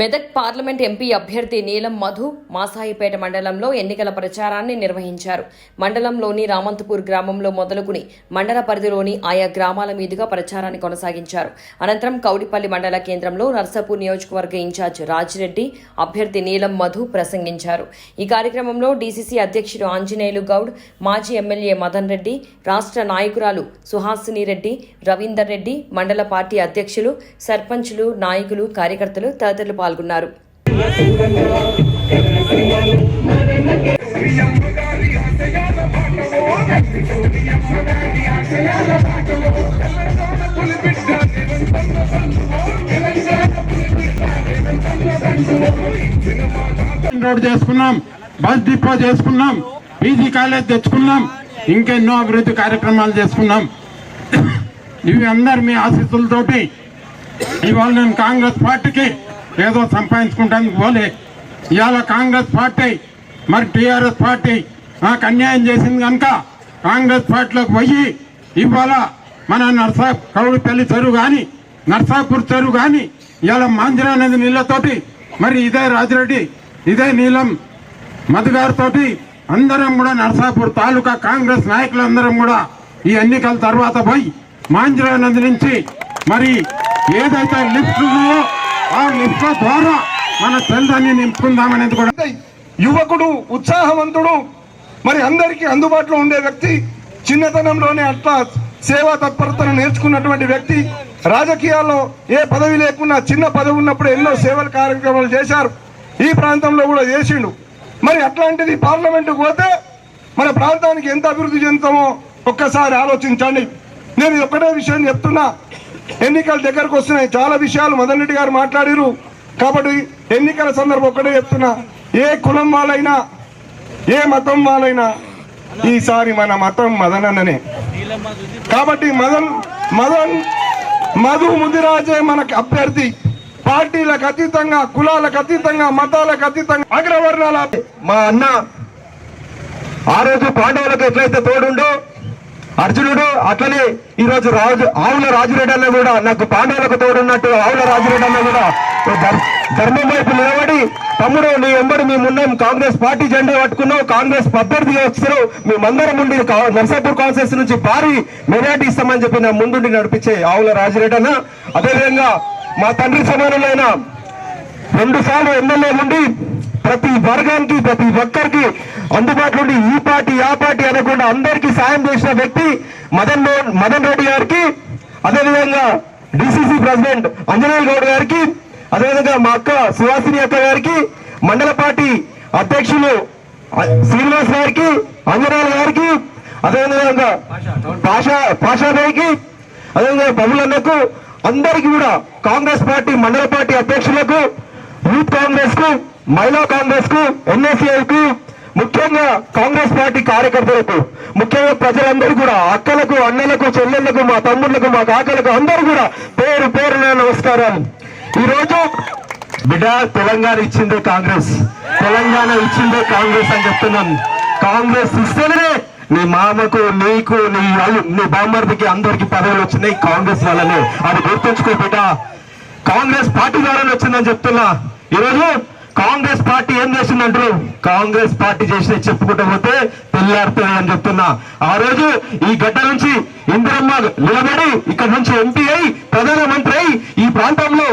Medak parliament MP అభ్యర్థి నీలం మధు మాసాయిపేట మండలంలో ఎన్నికల ప్రచారాన్ని నిర్వహించారు. మండలంలోని రామంతపూర్ గ్రామంలో మొదలుకుని మండల పరిధిలోని ఆయా గ్రామాల మీదుగా ప్రచారాన్ని కొనసాగించారు. అనంతరం కౌడిపల్లి మండల కేంద్రంలో నర్సాపూర్ నియోజకవర్గ ఇన్ఛార్జ్ రాజిరెడ్డి అభ్యర్థి నీలం మధు ప్రసంగించారు. ఈ కార్యక్రమంలో డీసీసీ అధ్యక్షుడు ఆంజనేయులు గౌడ్ మాజీ ఎమ్మెల్యే మదన్ రెడ్డి రాష్ట్ర నాయకురాలు సుహాసిని రెడ్డి రవీందర్ రెడ్డి మండల పార్టీ అధ్యక్షులు సర్పంచులు నాయకులు కార్యకర్తలు తదితరులు పాల్గొన్నారు. రోడ్ చేసుకున్నాం బస్ డిపో చేసుకున్నాం పీజీ కాలేజ్ తెచ్చుకున్నాం ఇంకెన్నో అభివృద్ధి కార్యక్రమాలు చేసుకున్నాం. ఇవి అందరు మీ ఆశీస్సులతోటి ఇవాళ నేను కాంగ్రెస్ పార్టీకి ఏదో సంపాదించుకుంటానికి పోలే. ఇవాళ కాంగ్రెస్ పార్టీ మరి టీఆర్ఎస్ పార్టీ నాకు అన్యాయం చేసింది కనుక కాంగ్రెస్ పార్టీలోకి పోయి ఇవాళ మన నర్సా కౌడిపల్లి చెరువు కానీ నర్సాపూర్ చెరువు కానీ ఇవాళ మాంజరా నది నీళ్ళతోటి మరి ఇదే రాజిరెడ్డి ఇదే నీలం మధుగారితోటి అందరం కూడా నర్సాపూర్ తాలూకా కాంగ్రెస్ నాయకులందరం కూడా ఈ ఎన్నికల తర్వాత పోయి మాంజరా నది నుంచి మరి ఏదైతే లిఫ్ట్ ఉందో ఆ నింప ద్వారా మన సెల్దాన్ని నింపుకుందామనేది కూడా యువకుడు ఉత్సాహవంతుడు మరి అందరికీ అందుబాటులో ఉండే వ్యక్తి చిన్నతనంలోనే అట్లా సేవా తత్పరతను నేర్చుకున్నటువంటి వ్యక్తి రాజకీయాల్లో ఏ పదవి లేకున్నా చిన్న పదవి ఉన్నప్పుడు ఎన్నో సేవల కార్యక్రమాలు చేశారు. ఈ ప్రాంతంలో కూడా చేసిండు. మరి అట్లాంటిది పార్లమెంటుకు పోతే మన ప్రాంతానికి ఎంత అభివృద్ధి చెందుతామో ఒక్కసారి ఆలోచించండి. నేను ఒకటే విషయం చెప్తున్నా. ఎన్నికల దగ్గరకు వస్తున్నాయి. చాలా విషయాలు మదన్ రెడ్డి గారు మాట్లాడారు. కాబట్టి ఎన్నికల సందర్భం ఒక్కటే చెప్తున్నా. ఏ కులం వాళ్ళైనా ఏ మతం వాళ్ళైనా ఈసారి మన మతం మదన్ అన్ననే. కాబట్టి మదన్ మదన్ మధు ముదిరాజే మనకి అభ్యర్థి. పార్టీలకు అతీతంగా కులాలకు అతీతంగా మతాలకు అతీతంగా అగ్రవర్ణాల మా అన్న ఆ రోజు పాండవులకు ఎట్లయితే తోడుండో అర్జునుడు అట్లనే ఈరోజు రాజు ఆవుల రాజురెడ్డి అన్న కూడా నాకు పాండవులకు తోడున్నట్టు ఆవుల రాజురెడ్డి అన్న కూడా ధర్మం వైపు నిలబడి తమ్ముడు నీ ఎంబడి మేమున్నాం కాంగ్రెస్ పార్టీ జెండా పట్టుకున్నావు కాంగ్రెస్ అభ్యర్థిగా వచ్చారు మేమందరం ఉండి కా- నర్సాపూర్ కాన్సెన్స్ నుంచి భారీ మెజార్టీ ఇస్తామని చెప్పి నా ముందుండి నడిపించే ఆవుల రాజురెడ్డి అన్న అదేవిధంగా మా తండ్రి సమానులైన రెండు సార్లు ఎమ్మెల్యే ఉండి ప్రతి వర్గానికి ప్రతి ఒక్కరికి అందుబాటులో ఉండి ఈ పార్టీ ఆ పార్టీ అనకుండా అందరికీ సాయం చేసిన వ్యక్తి మదన్ మదన్ రెడ్డి గారికి అదేవిధంగా డిసిసి ప్రెసిడెంట్ అంజనేయ గౌడ్ గారికి అదేవిధంగా మా అక్క సుహాసిని అక్క గారికి మండల పార్టీ అధ్యక్షులు శ్రీనివాస్ గారికి అంజనేయ గారికి అదేవిధంగా పాషా పాషాబాయికి అదేవిధంగా బబులన్నకు అందరికీ కూడా కాంగ్రెస్ పార్టీ మండల పార్టీ అధ్యక్షులకు యూత్ కాంగ్రెస్కు మహిళా కాంగ్రెస్కు ఎన్ఎస్ఏకు ముఖ్యంగా కాంగ్రెస్ పార్టీ కార్యకర్తలకు ముఖ్యంగా ప్రజలందరూ కూడా అక్కలకు అన్నలకు చెల్లెళ్ళకు మా తమ్ముళ్ళకు మా కాకలకు అందరూ కూడా పేరు పేరున నమస్కారాలు ఈరోజు బిడ్డ తెలంగాణ ఇచ్చిందే కాంగ్రెస్. తెలంగాణ ఇచ్చిందే కాంగ్రెస్ అని చెప్తున్నాం. కాంగ్రెస్ ఇస్తేనే నీ మామకు నీకు నీ అల్లు నీ బామ్మర్దికి అందరికి పదవులు వచ్చినాయి కాంగ్రెస్ వల్లనే. అది గుర్తుంచుకో బిడ్డ. కాంగ్రెస్ పార్టీ ద్వారానే వచ్చిందని చెప్తున్నా. ఈరోజు కాంగ్రెస్ పార్టీ ఏం చేసిందంటారు? కాంగ్రెస్ పార్టీ చేసిన చెప్పుకుంటూ పోతే తెల్లారుతుంది అని చెప్తున్నా. ఆ రోజు ఈ గడ్డ నుంచి ఇందిరమ్మ నిలబడి ఇక్కడ నుంచి ఎంపీ అయి ప్రధానమంత్రి అయి ఈ ప్రాంతంలో